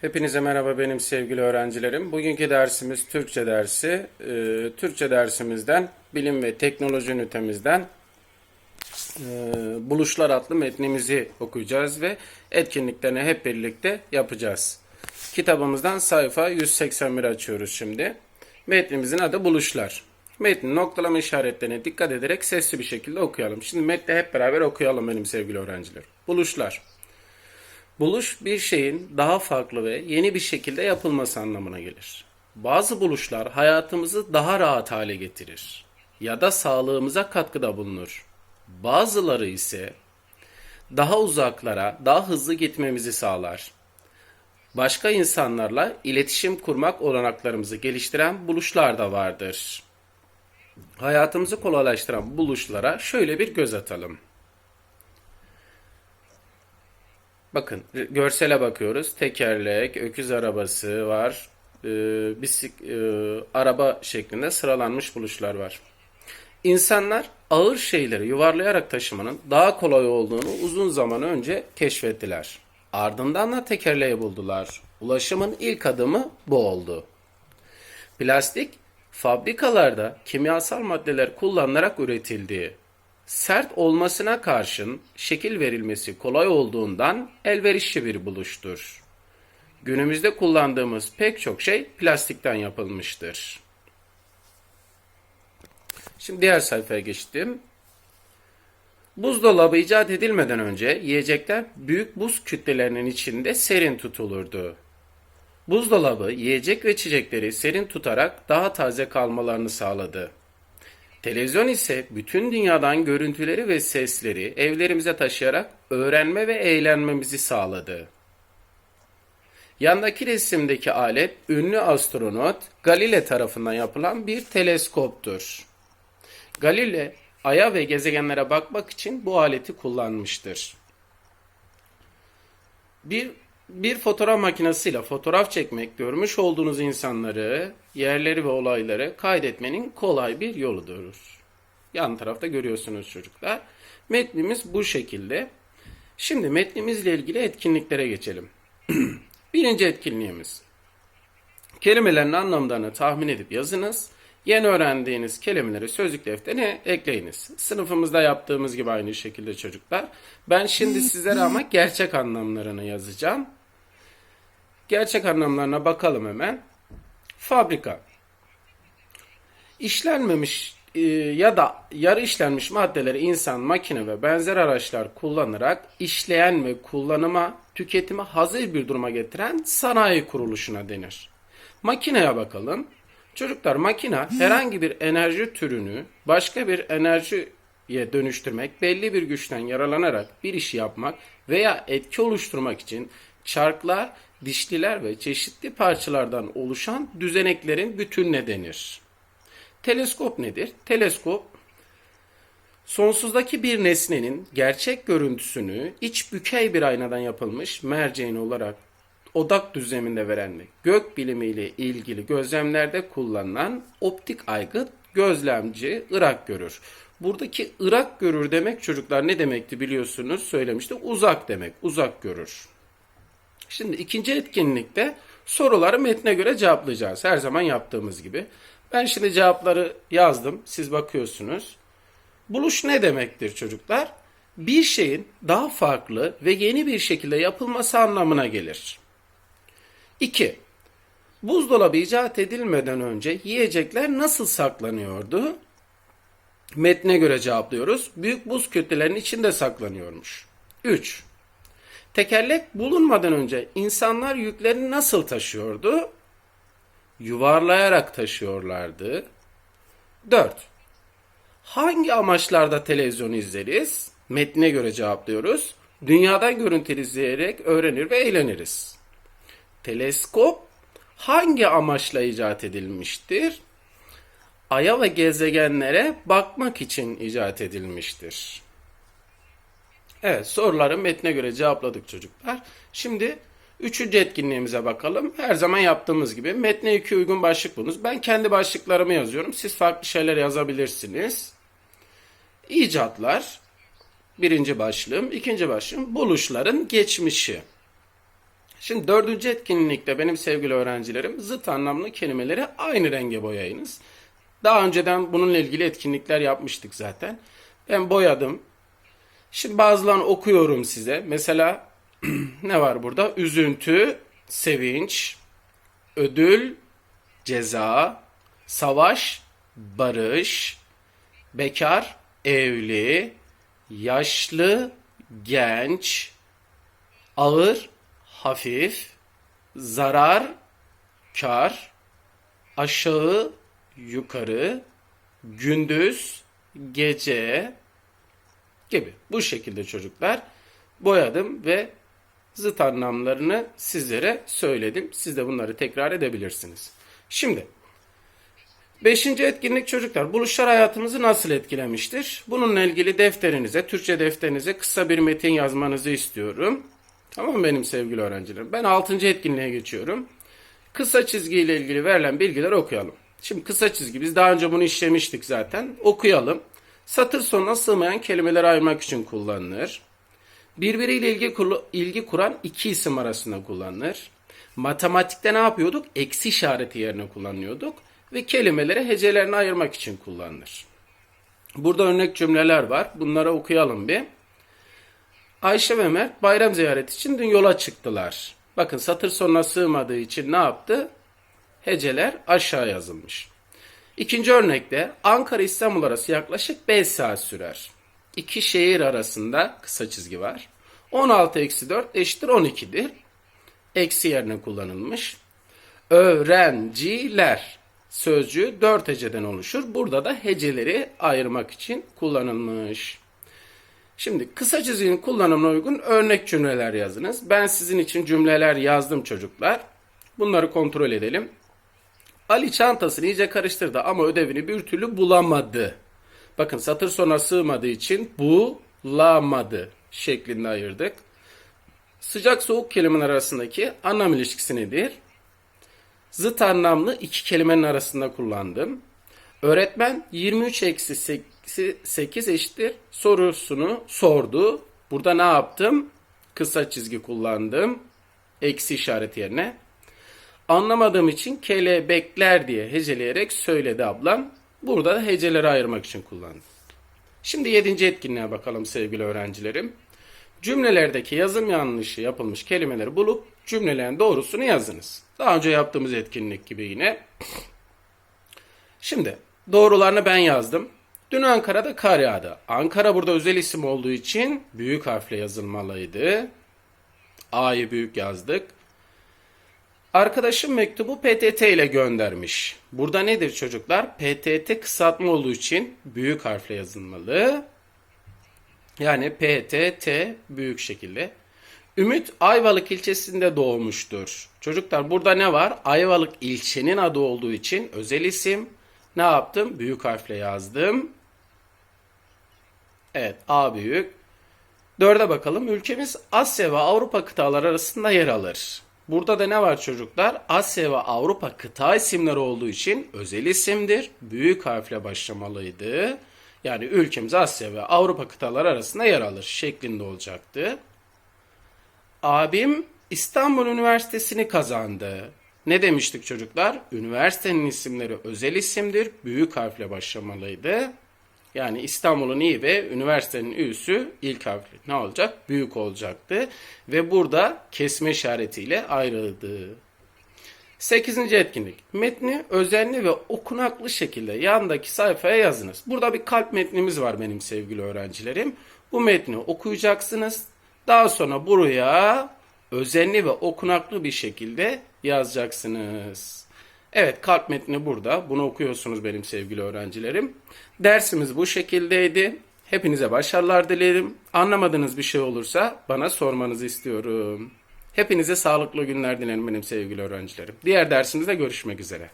Hepinize merhaba benim sevgili öğrencilerim. Bugünkü dersimiz Türkçe dersi. Ee, Türkçe dersimizden bilim ve teknoloji ünitemizden e, Buluşlar adlı metnimizi okuyacağız ve etkinliklerini hep birlikte yapacağız. Kitabımızdan sayfa 181 açıyoruz şimdi. Metnimizin adı Buluşlar. Metnin noktalama işaretlerine dikkat ederek sesli bir şekilde okuyalım. Şimdi metni hep beraber okuyalım benim sevgili öğrencilerim. Buluşlar. Buluş bir şeyin daha farklı ve yeni bir şekilde yapılması anlamına gelir. Bazı buluşlar hayatımızı daha rahat hale getirir ya da sağlığımıza katkıda bulunur. Bazıları ise daha uzaklara, daha hızlı gitmemizi sağlar. Başka insanlarla iletişim kurmak olanaklarımızı geliştiren buluşlar da vardır. Hayatımızı kolaylaştıran buluşlara şöyle bir göz atalım. Bakın görsele bakıyoruz. Tekerlek, öküz arabası var. Ee, bisik, e, araba şeklinde sıralanmış buluşlar var. İnsanlar ağır şeyleri yuvarlayarak taşımanın daha kolay olduğunu uzun zaman önce keşfettiler. Ardından da tekerleği buldular. Ulaşımın ilk adımı bu oldu. Plastik fabrikalarda kimyasal maddeler kullanılarak üretildi. Sert olmasına karşın şekil verilmesi kolay olduğundan elverişli bir buluştur. Günümüzde kullandığımız pek çok şey plastikten yapılmıştır. Şimdi diğer sayfaya geçtim. Buzdolabı icat edilmeden önce yiyecekler büyük buz kütlelerinin içinde serin tutulurdu. Buzdolabı yiyecek ve içecekleri serin tutarak daha taze kalmalarını sağladı. Televizyon ise bütün dünyadan görüntüleri ve sesleri evlerimize taşıyarak öğrenme ve eğlenmemizi sağladı. Yandaki resimdeki alet ünlü astronot Galile tarafından yapılan bir teleskoptur. Galile aya ve gezegenlere bakmak için bu aleti kullanmıştır. Bir bir fotoğraf makinesiyle fotoğraf çekmek görmüş olduğunuz insanları, yerleri ve olayları kaydetmenin kolay bir yoludur. Yan tarafta görüyorsunuz çocuklar. Metnimiz bu şekilde. Şimdi metnimizle ilgili etkinliklere geçelim. Birinci etkinliğimiz. Kelimelerin anlamlarını tahmin edip yazınız. Yeni öğrendiğiniz kelimeleri sözlük defterine ekleyiniz. Sınıfımızda yaptığımız gibi aynı şekilde çocuklar. Ben şimdi sizlere ama gerçek anlamlarını yazacağım. Gerçek anlamlarına bakalım hemen. Fabrika. İşlenmemiş e, ya da yarı işlenmiş maddeleri insan, makine ve benzer araçlar kullanarak işleyen ve kullanıma, tüketime hazır bir duruma getiren sanayi kuruluşuna denir. Makineye bakalım. Çocuklar makine herhangi bir enerji türünü başka bir enerjiye dönüştürmek, belli bir güçten yararlanarak bir işi yapmak veya etki oluşturmak için çarklar, dişliler ve çeşitli parçalardan oluşan düzeneklerin bütününe denir. Teleskop nedir? Teleskop sonsuzdaki bir nesnenin gerçek görüntüsünü iç bükey bir aynadan yapılmış merceğin olarak odak düzleminde veren ve gök bilimiyle ilgili gözlemlerde kullanılan optik aygıt gözlemci ırak görür. Buradaki ırak görür demek çocuklar ne demekti biliyorsunuz söylemişti. Uzak demek, uzak görür. Şimdi ikinci etkinlikte soruları metne göre cevaplayacağız. Her zaman yaptığımız gibi. Ben şimdi cevapları yazdım. Siz bakıyorsunuz. Buluş ne demektir çocuklar? Bir şeyin daha farklı ve yeni bir şekilde yapılması anlamına gelir. 2. Buzdolabı icat edilmeden önce yiyecekler nasıl saklanıyordu? Metne göre cevaplıyoruz. Büyük buz kütlelerinin içinde saklanıyormuş. 3. Tekerlek bulunmadan önce insanlar yüklerini nasıl taşıyordu? Yuvarlayarak taşıyorlardı. 4. Hangi amaçlarda televizyon izleriz? Metne göre cevaplıyoruz. Dünyadan görüntü izleyerek öğrenir ve eğleniriz. Teleskop hangi amaçla icat edilmiştir? Ay'a ve gezegenlere bakmak için icat edilmiştir. Evet soruları metne göre cevapladık çocuklar. Şimdi üçüncü etkinliğimize bakalım. Her zaman yaptığımız gibi metne iki uygun başlık bulunuz. Ben kendi başlıklarımı yazıyorum. Siz farklı şeyler yazabilirsiniz. İcatlar birinci başlığım. ikinci başlığım buluşların geçmişi. Şimdi dördüncü etkinlikte benim sevgili öğrencilerim zıt anlamlı kelimeleri aynı renge boyayınız. Daha önceden bununla ilgili etkinlikler yapmıştık zaten. Ben boyadım. Şimdi bazılarını okuyorum size. Mesela ne var burada? Üzüntü, sevinç, ödül, ceza, savaş, barış, bekar, evli, yaşlı, genç, ağır, hafif, zarar, kar, aşağı, yukarı, gündüz, gece gibi. Bu şekilde çocuklar boyadım ve zıt anlamlarını sizlere söyledim. Siz de bunları tekrar edebilirsiniz. Şimdi Beşinci etkinlik çocuklar. Buluşlar hayatımızı nasıl etkilemiştir? Bununla ilgili defterinize, Türkçe defterinize kısa bir metin yazmanızı istiyorum. Tamam mı benim sevgili öğrencilerim? Ben altıncı etkinliğe geçiyorum. Kısa çizgi ile ilgili verilen bilgileri okuyalım. Şimdi kısa çizgi biz daha önce bunu işlemiştik zaten. Okuyalım. Satır sonuna sığmayan kelimeleri ayırmak için kullanılır. Birbiriyle ilgi, ilgi kuran iki isim arasında kullanılır. Matematikte ne yapıyorduk? Eksi işareti yerine kullanıyorduk. Ve kelimeleri hecelerine ayırmak için kullanılır. Burada örnek cümleler var. Bunları okuyalım bir. Ayşe ve Mert bayram ziyareti için dün yola çıktılar. Bakın satır sonuna sığmadığı için ne yaptı? Heceler aşağı yazılmış. İkinci örnekte Ankara İstanbul arası yaklaşık 5 saat sürer. İki şehir arasında kısa çizgi var. 16 eksi 4 eşittir 12'dir. Eksi yerine kullanılmış. Öğrenciler sözcüğü 4 heceden oluşur. Burada da heceleri ayırmak için kullanılmış. Şimdi kısa çizginin kullanımına uygun örnek cümleler yazınız. Ben sizin için cümleler yazdım çocuklar. Bunları kontrol edelim. Ali çantasını iyice karıştırdı ama ödevini bir türlü bulamadı. Bakın satır sona sığmadığı için bulamadı şeklinde ayırdık. Sıcak soğuk kelimeler arasındaki anlam ilişkisi nedir? Zıt anlamlı iki kelimenin arasında kullandım. Öğretmen 23 eksi 8 eşittir sorusunu sordu. Burada ne yaptım? Kısa çizgi kullandım. Eksi işareti yerine. Anlamadığım için kelebekler diye heceleyerek söyledi ablam. Burada da heceleri ayırmak için kullandım. Şimdi yedinci etkinliğe bakalım sevgili öğrencilerim. Cümlelerdeki yazım yanlışı yapılmış kelimeleri bulup cümlelerin doğrusunu yazınız. Daha önce yaptığımız etkinlik gibi yine. Şimdi doğrularını ben yazdım. Dün Ankara'da kar yağdı. Ankara burada özel isim olduğu için büyük harfle yazılmalıydı. A'yı büyük yazdık. Arkadaşım mektubu PTT ile göndermiş. Burada nedir çocuklar? PTT kısaltma olduğu için büyük harfle yazılmalı. Yani PTT büyük şekilde. Ümit Ayvalık ilçesinde doğmuştur. Çocuklar burada ne var? Ayvalık ilçenin adı olduğu için özel isim. Ne yaptım? Büyük harfle yazdım. Evet A büyük. Dörde bakalım. Ülkemiz Asya ve Avrupa kıtaları arasında yer alır. Burada da ne var çocuklar? Asya ve Avrupa kıta isimleri olduğu için özel isimdir. Büyük harfle başlamalıydı. Yani ülkemiz Asya ve Avrupa kıtaları arasında yer alır şeklinde olacaktı. Abim İstanbul Üniversitesi'ni kazandı. Ne demiştik çocuklar? Üniversitenin isimleri özel isimdir. Büyük harfle başlamalıydı. Yani İstanbul'un i ve üniversitenin ü'sü ilk harfli. Ne olacak? Büyük olacaktı. Ve burada kesme işaretiyle ayrıldı. Sekizinci etkinlik. Metni özenli ve okunaklı şekilde yandaki sayfaya yazınız. Burada bir kalp metnimiz var benim sevgili öğrencilerim. Bu metni okuyacaksınız. Daha sonra buraya özenli ve okunaklı bir şekilde yazacaksınız. Evet kalp metni burada. Bunu okuyorsunuz benim sevgili öğrencilerim. Dersimiz bu şekildeydi. Hepinize başarılar dilerim. Anlamadığınız bir şey olursa bana sormanızı istiyorum. Hepinize sağlıklı günler dilerim benim sevgili öğrencilerim. Diğer dersimizde görüşmek üzere.